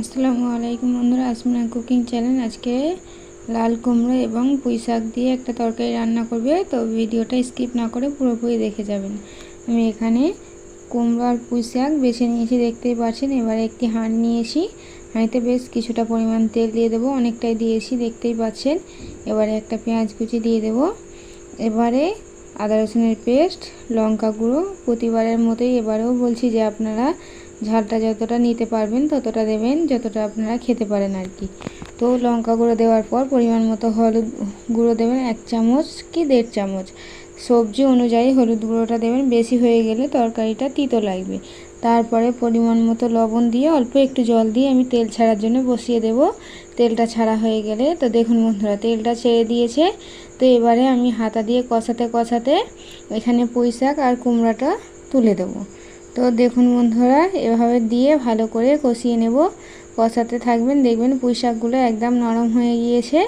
আসসালামু আলাইকুম বন্ধুরা, আসমিনা কুকিং চ্যানেল। আজকে লাল কুমড়ো এবং পুঁই শাক দিয়ে একটা তরকারি রান্না করবে, তো ভিডিওটা স্কিপ না করে পুরোপুরি দেখে যাবেন। আমি এখানে কুমড়ো আর পুঁই শাক বেছে নিয়েছি, দেখতেই পাচ্ছেন। এবারে একটি হাঁড় নিয়েছি। হাঁড়িতে বেশ কিছুটা পরিমাণ তেল দিয়ে দেবো, অনেকটাই দিয়েছি, দেখতেই পাচ্ছেন। এবারে একটা পেঁয়াজ কুচি দিয়ে দেবো। এবারে আদা রসুনের পেস্ট, লঙ্কা গুঁড়ো, প্রতিবারের মতোই এবারেও বলছি যে আপনারা ঝালটা যতটা নিতে পারবেন ততটা দেবেন, যতটা আপনারা খেতে পারেন আর কি। তো লঙ্কা গুঁড়ো দেওয়ার পর পরিমাণ মতো হলুদ গুঁড়ো দেবেন, এক চামচ কি দেড় চামচ। সবজি অনুযায়ী হলুদ গুঁড়োটা দেবেন, বেশি হয়ে গেলে তরকারিটা তিতো লাগবে। তারপরে পরিমাণ মতো লবণ দিয়ে অল্প একটু জল দিয়ে আমি তেল ছাড়ার জন্য বসিয়ে দেব। তেলটা ছাড়া হয়ে গেলে, তো দেখুন বন্ধুরা, তেলটা ছেড়ে দিয়েছে। তো এবারে আমি হাতা দিয়ে কষাতে কষাতে এখানে পুঁই শাক আর কুমড়াটা তুলে দেবো। তো দেখুন বন্ধুরা, এভাবে দিয়ে ভালো করে কষিয়ে নেব। কষাতে থাকবেন, দেখবেন পুঁই শাকগুলো একদম নরম হয়ে গিয়েছে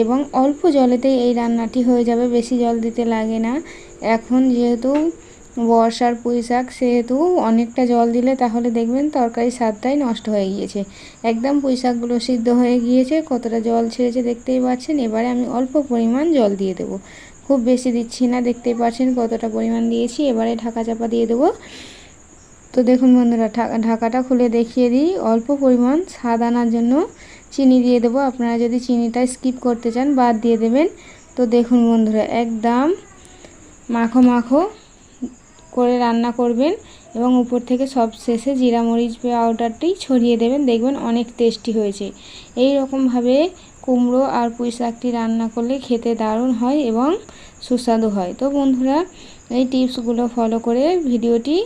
এবং অল্প জলেতেই এই রান্নাটি হয়ে যাবে, বেশি জল দিতে লাগে না। এখন যেহেতু বর্ষার পুঁই শাক সেহেতু অনেকটা জল দিলে তাহলে দেখবেন তরকারি স্বাদটাই নষ্ট হয়ে গিয়েছে। একদম পুঁই শাকগুলো সিদ্ধ হয়ে গিয়েছে, কতটা জল ছেড়েছে দেখতেই পাচ্ছেন। এবারে আমি অল্প পরিমাণ জল দিয়ে দেবো। খুব বেশি দিচ্ছি না, দেখতেই পাচ্ছেন কতটা পরিমাণ দিয়েছি। এবারে ঢাকা চাপা দিয়ে দেবো। তো দেখুন বন্ধুরা ঢাকাটা খুলে দেখিয়ে দিই। অল্প পরিমাণ স্বাদ আনার জন্য চিনি দিয়ে দেবো। আপনারা যদি চিনিটা স্কিপ করতে চান, বাদ দিয়ে দেবেন। তো দেখুন বন্ধুরা, একদম মাখো মাখো করে রান্না করবেন এবং উপর থেকে সব শেষে জিরা মরিচ পাউডারটি ছড়িয়ে দেবেন। দেখবেন অনেক টেস্টি হয়েছে। এই রকমভাবে কুমড়ো আর পুঁই শাকটি রান্না করলে খেতে দারুণ হয় এবং সুস্বাদু হয়। তো বন্ধুরা, এই টিপসগুলো ফলো করে ভিডিওটি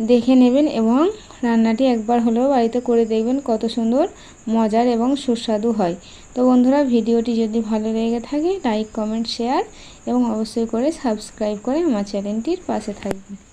দেখে নেবেন এবং রান্নাটি একবার হলেও বাড়িতে করে দেখবেন কত সুন্দর, মজার এবং সুস্বাদু হয়। তো বন্ধুরা, ভিডিওটি যদি ভালো লেগে থাকে, লাইক, কমেন্ট, শেয়ার এবং অবশ্যই করে সাবস্ক্রাইব করে আমার চ্যানেলটির পাশে থাকবেন।